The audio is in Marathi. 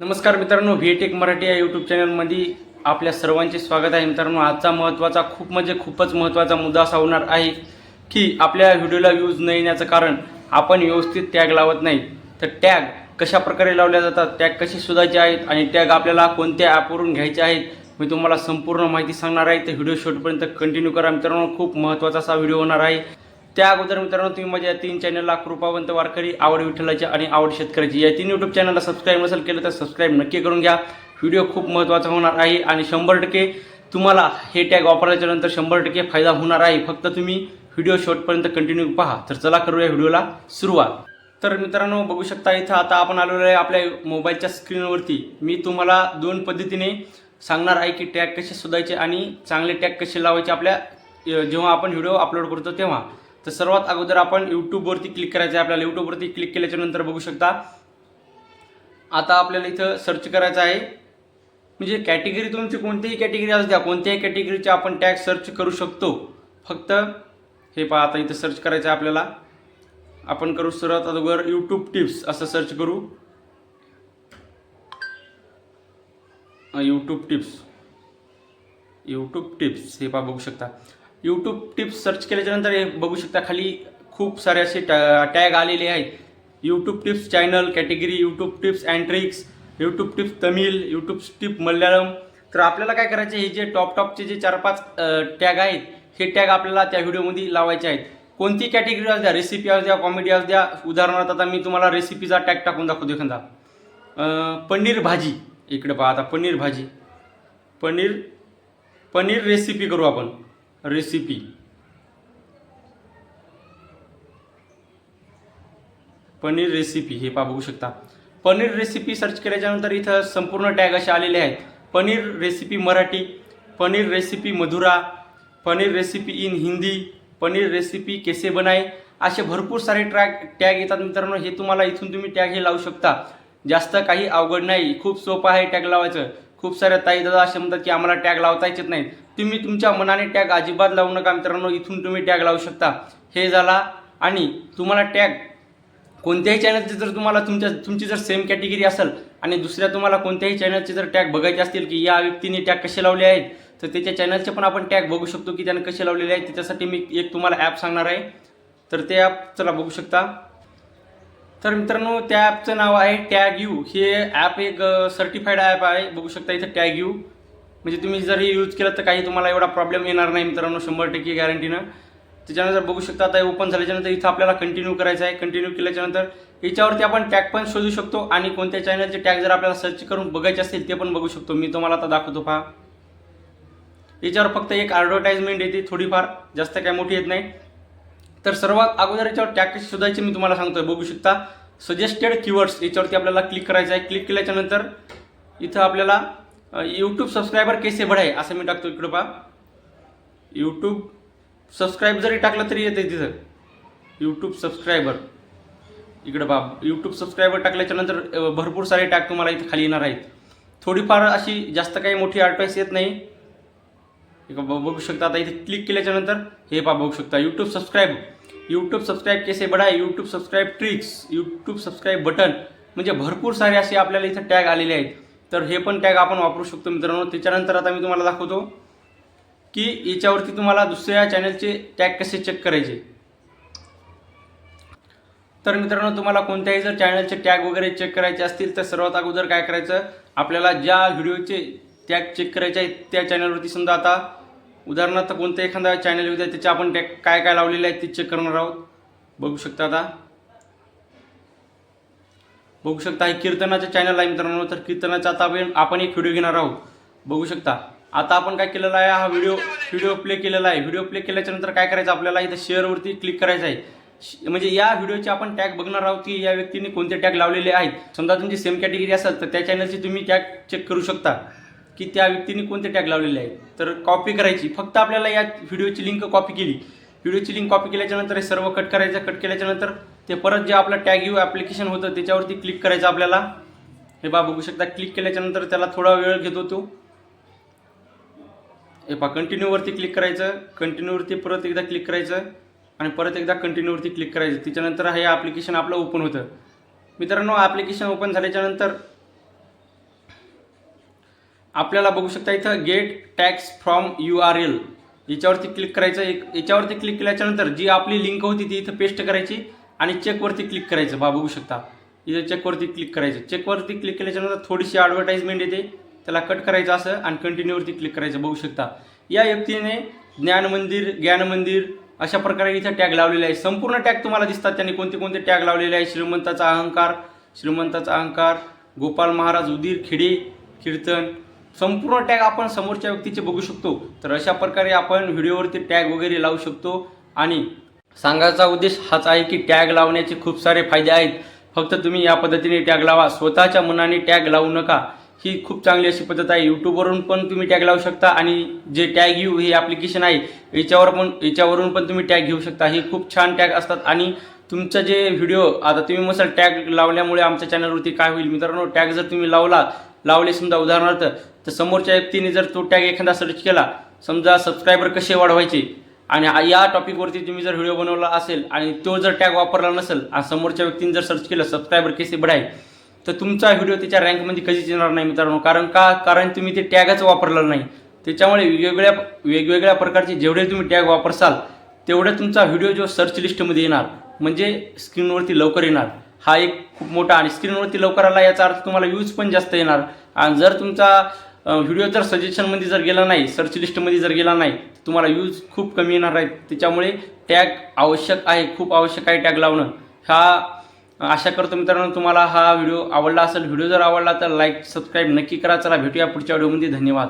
नमस्कार मित्रांनो व्हीटेक मराठी या यूट्यूब चॅनलमध्ये आपल्या सर्वांचे स्वागत आहे. मित्रांनो आजचा महत्त्वाचा खूप म्हणजे खूपच महत्त्वाचा मुद्दा असा होणार आहे की आपल्या व्हिडिओला व्ह्यूज न येण्याचं कारण आपण व्यवस्थित टॅग लावत नाही. तर टॅग कशा प्रकारे लावल्या जातात टॅग कसे शोधायचे आहेत आणि टॅग आपल्याला कोणत्या ॲपवरून घ्यायचे आहेत मी तुम्हाला संपूर्ण माहिती सांगणार आहे. तर व्हिडिओ शेवटपर्यंत कंटिन्यू करा. मित्रांनो खूप महत्त्वाचा असा व्हिडिओ होणार आहे. त्या अगोदर मित्रांनो तुम्ही माझ्या तीन चॅनलला कृपावंत वारकरी आवड विठ्ठलाची आणि आवड शेतकऱ्याची या तीन यूट्यूब चॅनलला सबस्क्राईब नसेल केलं तर सबस्क्राईब नक्की करून घ्या. व्हिडिओ खूप महत्त्वाचा होणार आहे आणि शंभर टक्के तुम्हाला हे टॅग वापरल्याच्या नंतर शंभर टक्के फायदा होणार आहे. फक्त तुम्ही व्हिडिओ शॉर्टपर्यंत कंटिन्यू पहा. तर चला करूया व्हिडिओला सुरुवात. तर मित्रांनो बघू शकता इथं आता आपण आलेलो आहे आपल्या मोबाईलच्या स्क्रीनवरती मी तुम्हाला दोन पद्धतीने सांगणार आहे की टॅग कसे शोधायचे आणि चांगले टॅग कसे लावायचे आपल्या जेव्हा आपण व्हिडिओ अपलोड करतो तेव्हा. तर सर्वात अगोदर आपण यूट्यूबवरती क्लिक करायचं आहे. आपल्याला यूट्यूबवरती क्लिक केल्याच्यानंतर बघू शकता. आता आपल्याला इथं सर्च करायचं आहे. म्हणजे कॅटेगरी तुमची कोणतीही कॅटेगरी असू द्या कोणत्याही कॅटेगरीचे आपण टॅग सर्च करू शकतो. फक्त हे पहा आता इथं सर्च करायचं आहे आपल्याला. आपण करू सर्वात अगोदर यूट्यूब टिप्स असं सर्च करू. यूट्यूब टिप्स यूट्यूब टिप्स हे पहा बघू शकता. यूट्यूब टिप्स सर्च केल्याच्यानंतर हे बघू शकता खाली खूप सारे असे टॅग आलेले आहेत. YouTube tips channel category YouTube tips and tricks YouTube tips Tamil YouTube tip Malayalam. तर आपल्याला काय करायचे हे जे टॉप टॉपचे जे चार पाच टॅग आहेत हे टॅग आपल्याला त्या व्हिडिओमध्ये लावायचे आहेत. कोणती कॅटेगरी असू द्या रेसिपी असू द्या कॉमेडी असू द्या उदाहरणार्थ आता मी तुम्हाला रेसिपीचा टॅग टाकून दाखवतो एखादा. पनीर भाजी. इकडे पहा आता पनीर भाजी. पनीर पनीर रेसिपी करू आपण. रेसिपी. पनीर रेसिपी हे पा बघू शकता. पनीर रेसिपी सर्च केल्याच्यानंतर इथं संपूर्ण टॅग असे आलेले आहेत. Paneer recipe Marathi paneer recipe Madhura paneer recipe in Hindi paneer recipe केसे बनाय असे भरपूर सारे ट्रॅग टॅग येतात मित्रांनो. हे तुम्हाला इथून तुम्ही टॅग हे लावू शकता. जास्त काही अवघड नाही. खूप सोपं आहे टॅग लावायचं. खूप साऱ्या ताई दादा असे म्हणतात की आम्हाला टॅग लावता येत नाहीत. तुम्ही तुमच्या मनाने टॅग अजिबात लावू नका मित्रांनो इथून तुम्ही टॅग लावू शकता. हे झाला आणि तुम्हाला टॅग कोणत्याही चॅनलची जर तुम्हाला तुमच्या तुमची जर सेम कॅटेगरी असेल आणि दुसऱ्या तुम्हाला कोणत्याही चॅनलचे जर टॅग बघायचे असतील की या व्यक्तीने टॅग कसे लावले आहेत तर त्याच्या चॅनलचे पण आपण टॅग बघू शकतो की त्यानं कसे लावलेले आहेत. त्याच्यासाठी मी एक तुम्हाला ॲप सांगणार आहे. तर ते ॲप चला बघू शकता. तर मित्रांनो त्या ॲपचं नाव आहे टॅग यू. हे ॲप एक सर्टिफाईड ॲप आहे. बघू शकता इथं टॅग यू. म्हणजे तुम्ही जर हे यूज केलं तर काही तुम्हाला एवढा प्रॉब्लेम येणार नाही मित्रांनो शंभर टक्के गॅरंटीनं त्याच्यानंतर बघू शकता आता ओपन झाल्याच्यानंतर इथं आपल्याला कंटिन्यू करायचं आहे. कंटिन्यू केल्याच्यानंतर याच्यावरती आपण टॅग पण शोधू शकतो आणि कोणत्या चॅनलचे टॅग जर आपल्याला सर्च करून बघायचे असतील ते पण बघू शकतो. मी तुम्हाला आता दाखवतो पहा. याच्यावर फक्त एक ॲडव्हर्टाइजमेंट येते थोडीफार. जास्त काय मोठी येत नाही. तर सर्वात अगोदर याच्यावर टॅग शोधायचे मी तुम्हाला सांगतोय. बघू शकता. सजेस्टेड कीवर्ड्स याच्यावरती आपल्याला क्लिक करायचं आहे. क्लिक केल्याच्यानंतर इथं आपल्याला यूट्यूब सबस्क्रायबर केसे बढाय असं मी टाकतो इकडं पहा यूट्यूब सबस्क्राईब जरी टाकलं तरी येते तिथं. यूट्यूब सबस्क्रायबर इकडं पहा यूट्यूब सबस्क्रायबर टाकल्याच्यानंतर भरपूर सारे टॅग तुम्हाला इथं खाली येणार आहेत. थोडीफार अशी जास्त काही मोठी अडवाईस येत नाही. बघू शकता आता इथे क्लिक केल्याच्यानंतर हे पहा बघू शकता यूट्यूब सबस्क्राईब यूट्यूब सबस्क्राईब केसे बढाय? YouTube subscribe tricks YouTube subscribe button म्हणजे भरपूर सारे असे आपल्याला इथं टॅग आलेले आहेत. तर हे पण टॅग आपण वापरू शकतो मित्रांनो. त्याच्यानंतर आता मी तुम्हाला दाखवतो की याच्यावरती तुम्हाला दुसऱ्या चॅनलचे टॅग कसे चेक करायचे. तर मित्रांनो तुम्हाला कोणत्याही जर चॅनलचे टॅग वगैरे चेक करायचे असतील तर सर्वात अगोदर काय करायचं? आपल्याला ज्या व्हिडिओचे टॅग चेक करायचे आहेत त्या चॅनलवरती समजा आता उदाहरणार्थ कोणतं एखादा चॅनल होतं त्याचे आपण टॅग काय काय लावलेले आहेत ते चेक करणार आहोत. बघू शकता आता. बघू शकता हे कीर्तनाचं चॅनल आहे मित्रांनो. तर कीर्तनाचा आता आपण आपण एक व्हिडिओ घेणार आहोत. बघू शकता. आता आपण काय केलेला आहे? हा व्हिडिओ व्हिडिओ प्ले केलेला आहे. व्हिडिओ प्ले केल्याच्यानंतर काय करायचं आपल्याला? इथं शेअरवरती क्लिक करायचं आहे. श- म्हणजे या व्हिडिओचे आपण टॅग बघणार आहोत की या व्यक्तीने कोणते टॅग लावलेले आहेत. समजा तुमची सेम कॅटेगरी असेल तर त्या चॅनलची तुम्ही टॅग चेक करू शकता की त्या व्यक्तीने कोणते टॅग लावलेले आहेत. तर कॉपी करायची. फक्त आपल्याला या व्हिडिओची लिंक कॉपी केली. व्हिडिओची लिंक कॉपी केल्याच्यानंतर हे सर्व कट करायचं. कट केल्याच्यानंतर ते परत जे आपलं टॅग यू ॲप्लिकेशन होतं त्याच्यावरती क्लिक करायचं आपल्याला. हे बा बघू शकता क्लिक केल्याच्यानंतर त्याला थोडा वेळ घेतो तो. हे पहा कंटिन्यूवरती क्लिक करायचं कंटिन्यूवरती परत एकदा क्लिक करायचं आणि परत एकदा कंटिन्यूवरती क्लिक करायचं. त्याच्यानंतर हे ॲप्लिकेशन आपलं ओपन होतं. मित्रांनो ॲप्लिकेशन ओपन झाल्याच्यानंतर आपल्याला बघू शकता इथं get tags from U R L याच्यावरती क्लिक करायचं एक याच्यावरती क्लिक केल्याच्यानंतर जी आपली लिंक होती ती इथं पेस्ट करायची. आणि चेकवरती क्लिक करायचं. बा बघू शकता. इथे चेकवरती क्लिक करायचं. चेकवरती क्लिक केल्याच्यानंतर थोडीशी ॲडव्हर्टाईजमेंट येते. त्याला कट करायचं असं आणि कंटिन्यूवरती क्लिक करायचं. बघू शकता. या व्यक्तीने ज्ञान मंदिर ज्ञान मंदिर अशा प्रकारे इथे टॅग लावलेले आहे. संपूर्ण टॅग तुम्हाला दिसतात. त्यांनी कोणते कोणते टॅग लावलेले आहे श्रीमंताचा अहंकार श्रीमंताचा अहंकार गोपाल महाराज उदीर खेडे कीर्तन. संपूर्ण टॅग आपण समोरच्या व्यक्तीचे बघू शकतो. तर अशा प्रकारे आपण व्हिडिओवरती टॅग वगैरे लावू शकतो. आणि सांगायचा उद्देश हाच आहे की टॅग लावण्याचे खूप सारे फायदे आहेत. फक्त तुम्ही या पद्धतीने टॅग लावा. स्वतःच्या मनाने टॅग लावू नका. ही खूप चांगली अशी पद्धत आहे. यूट्यूबवरून पण तुम्ही टॅग लावू शकता आणि जे टॅग यू हे ॲप्लिकेशन आहे याच्यावर पण याच्यावरून पण तुम्ही टॅग घेऊ शकता. हे खूप छान टॅग असतात आणि तुमचं जे व्हिडिओ आता तुम्ही मसाल टॅग लावल्यामुळे आमच्या चॅनलवरती काय होईल? मित्रांनो टॅग जर तुम्ही लावला लावले समजा उदाहरणार्थ तर समोरच्या व्यक्तीने जर तो टॅग एखादा सर्च केला समजा सबस्क्रायबर कसे वाढवायचे? आणि या टॉपिकवरती तुम्ही जर व्हिडिओ बनवला असेल आणि तो जर टॅग वापरला नसेल आणि समोरच्या व्यक्तीने जर सर्च केलं सबस्क्रायबर कसे बढाय तर तुमचा व्हिडिओ त्याच्या रँकमध्ये कधीच येणार नाही मित्रांनो. कारण का? कारण तुम्ही ते टॅगच वापरलेलं नाही. त्याच्यामुळे वेगवेगळ्या वेगवेगळ्या प्रकारचे जेवढे तुम्ही टॅग वापरसाल तेवढे तुमचा व्हिडिओ जो सर्च लिस्टमध्ये येणार म्हणजे स्क्रीनवरती लवकर येणार. हा एक खूप मोठा आणि स्क्रीनवरती लवकर आला याचा अर्थ तुम्हाला व्ह्यूज पण जास्त येणार. आणि जर तुमचा व्हिडिओ जर सजेशनमध्ये जर गेला नाही सर्च लिस्टमध्ये जर गेला नाही तुम्हाला व्ह्यूज खूप कमी येणार आहेत. त्याच्यामुळे टॅग आवश्यक आहे खूप आवश्यक आहे टॅग लावणं. हा आशा करतो मित्रांनो तुम्हाला हा व्हिडिओ आवडला असेल व्हिडिओ जर आवडला तर लाईक सबस्क्राईब नक्की करा. चला भेटूया पुढच्या व्हिडिओमध्ये धन्यवाद.